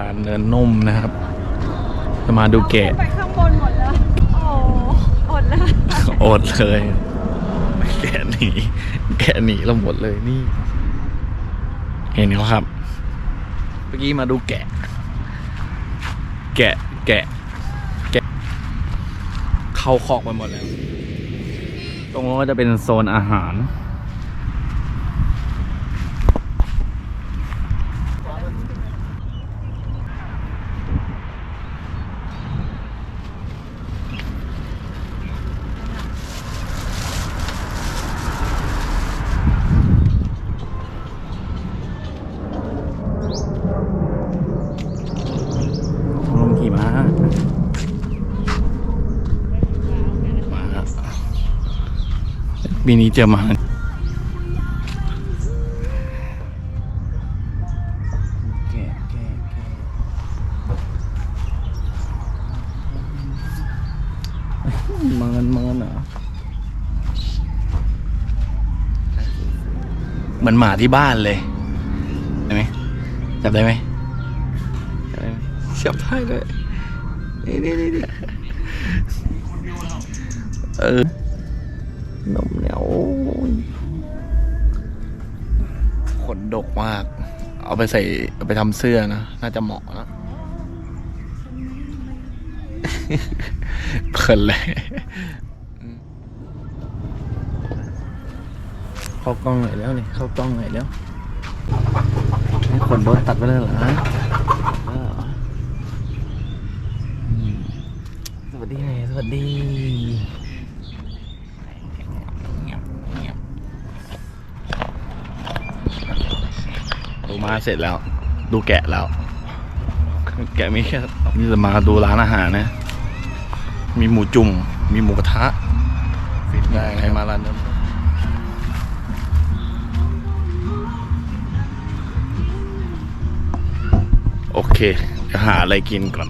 ร้านเนินนุ่มนะครับ จะมาดูแกะไปข้างบนหมดแล้วโอ้อดแล้วอดเลยแกะหนีแกะหนีเราหมดเลยนี่ เห็นเขาครับ เมื่อกี้มาดูแกะ แกะแกะ แกะ เข้าคอกไปหมดแล้ว ตรงนู้นก็จะเป็นโซนอาหาร มามาแล้วปีนี้เจอมาเมินเมินเหรอเหมือนหมาที่บ้านเลยได้ไหมจับได้ไหมจับได้เลย นี่นี่นี่นี่เออนมเหนียวขนดกมาก เอาไปใส่เอาไปทำเสื้อนะ น่าจะเหมาะนะเพลินเลยเข้ากล้องหน่อยแล้วนี่เข้ากล้องหน่อยแล้ว ให้ขนโดนตัดไปเลยเหรออ ส วัสดีไงสวัสดีดูมาเสร็จแล้ว ดูแกะแล้ว แกะมีแค่นี่จะมาดูร้านอาหารนะ มีหมูจุ่ม มีหมูกระทะฟิตได้ใครมาร้านนี้โอเค จะหาอะไรกินก่อน